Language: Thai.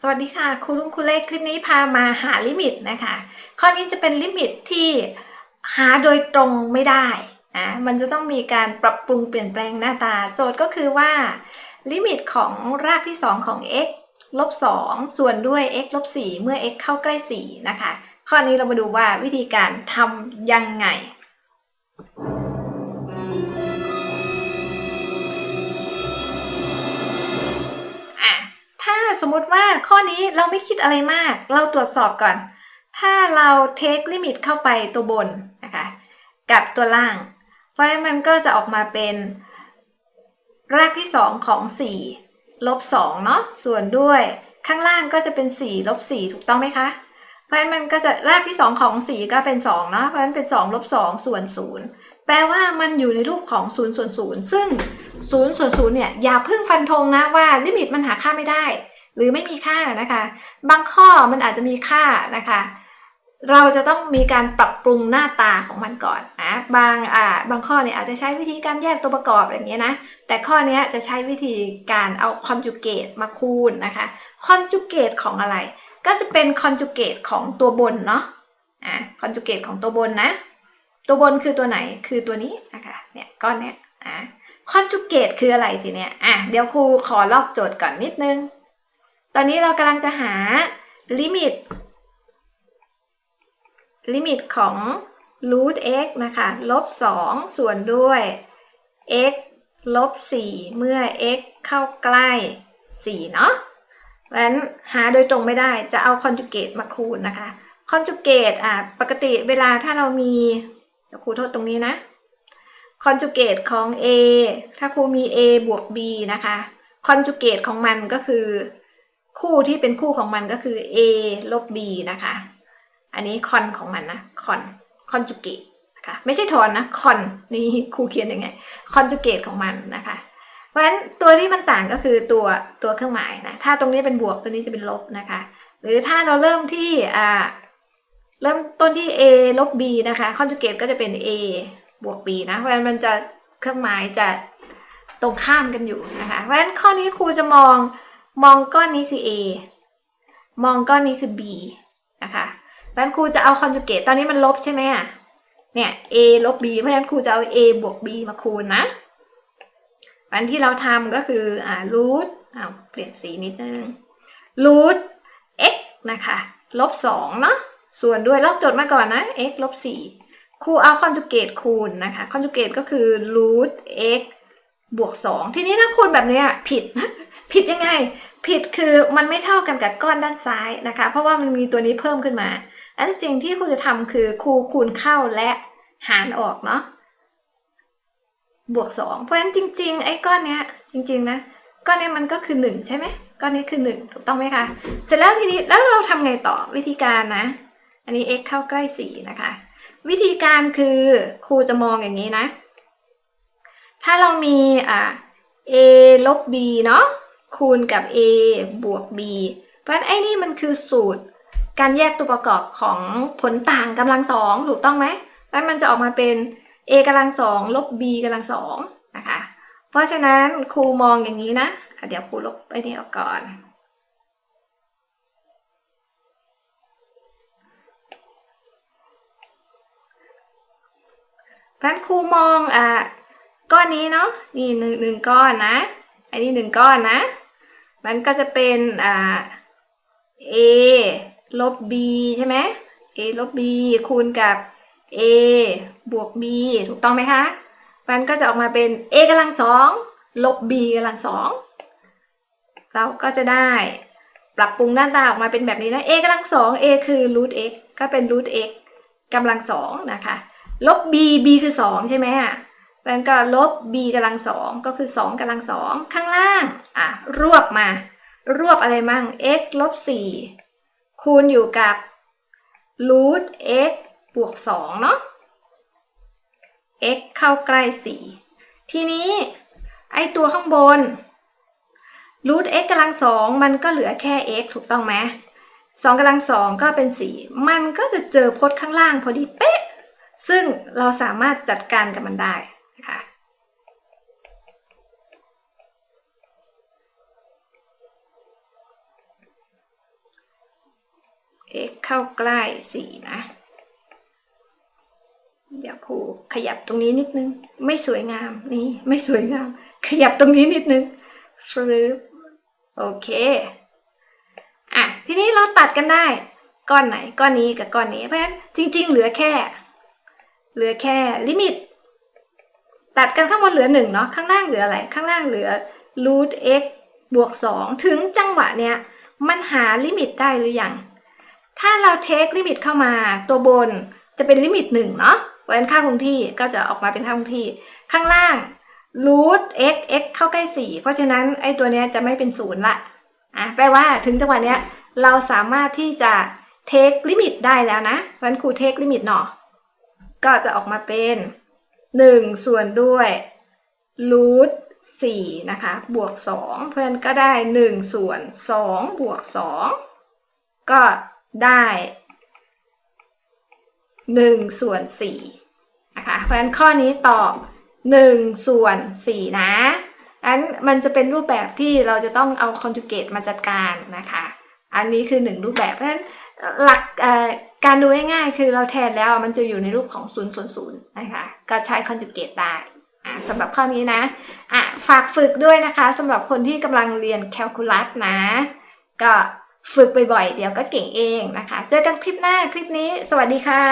สวัสดีค่ะครูลุงครูเล็กคลิปนี้พามาหาลิมิตนะคะ ข้อนี้จะเป็นลิมิตที่หาโดยตรงไม่ได้นะมันจะต้องมีการปรับปรุงเปลี่ยนแปลงหน้าตา โจทย์ก็คือว่า ลิมิตของรากที่ 2 ของ x ลบ2ส่วนด้วย x ลบ4เมื่อ x เข้าใกล้ 4 นะคะ ข้อนี้เรามาดูว่าวิธีการทำยังไง สมมุติว่าข้อนี้เราไม่คิดอะไรมาก เราตรวจสอบก่อน ถ้าเราเทคลิมิตเข้าไปตัวบนนะคะ กับตัวล่าง เพราะฉะนั้นมันก็จะออกมาเป็น รากที่ 2 ของ 4 ลบ 2 เนาะ ส่วนด้วยข้างล่างก็จะเป็น 4 ลบ 4 ถูกต้องไหมคะ เพราะฉะนั้นมันก็จะรากที่ 2 ของ 4 ก็เป็น 2 เนาะ เพราะฉะนั้นเป็น 2 ลบ 2 ส่วน 0 แปลว่ามันอยู่ในรูปของ 0 ส่วน 0 ซึ่ง0ส่วน0เนี่ยอย่าเพิ่งฟันธงนะว่าลิมิตมันหาค่าไม่ได้ หรือไม่มีค่านะคะ บางข้อมันอาจจะมีค่านะคะ เราจะต้องมีการปรับปรุงหน้าตาของมันก่อนนะบางอ่าบางข้อเนี่ยอาจจะใช้วิธีการแยกตัวประกอบอย่างเงี้ยนะแต่ข้อเนี้ยจะใช้วิธีการเอาคอนจูเกตมาคูณนะคะคอนจูเกตของอะไร ก็จะเป็นคอนจูเกตของตัวบนเนาะอ่าคอนจูเกตของตัวบนนะ ตัวบนคือตัวไหนคือตัวนี้นะคะเนี่ยก้อนเนี้ยอ่าคอนจูเกตคืออะไรทีเนี้ยอะเดี๋ยวครูขอลอกโจทย์ก่อนนิดนึง ตอนนี้เรากำลังจะหาลิมิตลิมิตของ root x นะคะ ลบ 2 ส่วนด้วย x ลบ 4 เมื่อ x เข้าใกล้ 4 เนาะเพราะฉะนั้นหาโดยตรงไม่ได้ จะเอา conjugate มาคูณนะคะ conjugate อะปกติเวลาถ้าเรามีเดี๋ยวครูโทษตรงนี้นะ conjugate ของ a ถ้าครูมี a บวก b นะคะ conjugate ของมันก็คือ คู่ที่เป็นคู่ของมันก็คือ a ลบ b นะคะ อันนี้คอนของมันนะคอนคอนจูเกตนะคะไม่ใช่ทอนนะคอนนี่ครูเขียนยังไงคอนจูเกตของมันนะคะ เพราะฉะนั้นตัวที่มันต่างก็คือตัวตัวเครื่องหมายนะถ้าตรงนี้เป็นบวกตัวนี้จะเป็นลบนะคะ หรือถ้าเราเริ่มที่อ่าเริ่มต้นที่ a ลบ b นะคะคอนจูเกตก็จะเป็น a บวก b นะเพราะฉะนั้นมันจะเครื่องหมายจะตรงข้ามกันอยู่นะคะ เพราะฉะนั้นข้อนี้ครูจะมอง มองก้อนนี้คือ a มองก้อนนี้คือ b นะคะเพราะฉะนั้นครูจะเอาคอนจูเกตตอนนี้มันลบใช่ไหมอะ เนี่ย a ลบ b เพราะฉะนั้นครูจะเอา a บวก b มาคูณนะอันที่เราทำก็คือ อ่ารูทอ้าว เปลี่ยนสีนิดนึงรูท x นะคะ ลบ2เนาะ ส่วนด้วยลอกจทย์มาก่อนนะ x ลบ4ครูเอาคอนจูเกตคูณนะคะ คอนจูเกตก็คือรูท x บวก 2 ทีนี้ถ้าคูณแบบนี้ผิด ผิดยังไง ผิดคือมันไม่เท่ากันกับก้อนด้านซ้ายนะคะ เพราะว่ามันมีตัวนี้เพิ่มขึ้นมาอันสิ่งที่ครูจะทำคือครูคูณเข้าและหารออกเนาะบวกสองเพราะฉะนั้นจริง ๆ ไอ้ก้อนเนี้ยจริงๆนะก้อนเนี้ยมันก็คือหนึ่งใช่ไหมก้อนนี้คือหนึ่งถูกต้องไหมคะ เสร็จแล้วทีนี้แล้วเราทำไงต่อวิธีการนะ อันนี้ x เข้าใกล้สี่นะคะ วิธีการคือครูจะมองอย่างนี้นะ ถ้าเรามีอ่า a ลบ b เนาะ คูณกับ a บวก b เพราะฉะนั้นไอ้นี่มันคือสูตร การแยกตัวประกอบของผลต่างกำลังสองถูกต้องไหมแล้วมันจะออกมาเป็น a กำลังสองลบ b กำลังสองนะคะ เพราะฉะนั้นครูมองอย่างนี้นะ เดี๋ยวครูลบไปนี่ออกก่อนเพราะฉะนั้นครูมองอะก้อนนี้เนาะนี่หนึ่งหนึ่งก้อนนะ อันนี้หนึ่งก้อนนะ มันก็จะเป็นอ่า a ลบ b ใช่ไหม a ลบ b คูณกับ a บวก b ถูกต้องไหมคะ มันก็จะออกมาเป็น a กำลังสองลบ b กำลังสองเราก็จะได้ปรับปรุงหน้าตาออกมาเป็นแบบนี้นะ a กำลังสอง a คือ root x ก็เป็น root x กำลังสองนะคะ ลบ b b คือสองใช่ไหมอะ มันก็ลบ b กำลังสองก็คือสองกำลังสองข้างล่างอะรวบมา รวบอะไรมั่ง x ลบสี่คูณอยู่กับ root x บวกสองเนาะ x เข้าใกล้สี่ทีนี้ไอตัวข้างบน root x กำลังสองมันก็เหลือแค่ x ถูกต้องไหมสองกำลังสองก็เป็นสี่มันก็จะเจอพจน์ข้างล่างพอดีเป๊ะ ซึ่งเราสามารถจัดการกับมันได้ คะเพ x เข้าใกล้สี่นะ เดี๋ยวครูขยับตรงนี้นิดนึง ไม่สวยงามนี่ไม่สวยงาม ขยับตรงนี้นิดนึงฟรึบโอเค อะ ทีนี้เราตัดกันได้ ก้อนไหน ก้อนนี้กับก้อนนี้ เพราะฉะนั้นจริง ๆ เหลือแค่ เหลือแค่ลิมิต ตัดกันข้างบนเหลือหนึ่งเนาะข้างล่างเหลืออะไรข้างล่างเหลือ root x บวกสองถึงจังหวะเนี้ยมันหาลิมิตได้หรือยังถ้าเราเทคลิมิตเข้ามาตัวบนจะเป็นลิมิตหนึ่งเนาะเพราะฉะนั้นค่าคงที่ก็จะออกมาเป็นค่าคงที่ ข้างล่าง root x x เข้าใกล้สี่เพราะฉะนั้นไอ้ตัวเนี้ยจะไม่เป็นศูนย์ละอะแปลว่าถึงจังหวะเนี้ยเราสามารถที่จะเทคลิมิตได้แล้วนะเพราะฉะนั้นครูเทคลิมิตเนาะก็จะออกมาเป็น หนึ่งส่วนด้วย root สี่นะคะ บวกสองเพราะฉะนั้นก็ได้หนึ่งส่วนสองบวกสองก็ได้หนึ่งส่วนสี่นะคะ เพราะฉะนั้นข้อนี้ตอบหนึ่งส่วนสี่นะอันมันจะเป็นรูปแบบที่เราจะต้องเอา conjugate มาจัดการนะคะ อันนี้คือหนึ่งรูปแบบ เพราะฉะนั้นหลัก การดูง่ายๆคือเราแทนแล้วมันจะอยู่ในรูปของ0ูนย์ศูนย์นะคะก็ใช้คอนจูเกตได้สำหรับข้อนี้นะอะฝากฝึกด้วยนะคะสำหรับคนที่กำลังเรียนแคลคูลัสนะ ก็ฝึกบ่อยๆ เดี๋ยวก็เก่งเองนะคะ เจอกันคลิปหน้าคลิปนี้ สวัสดีค่ะ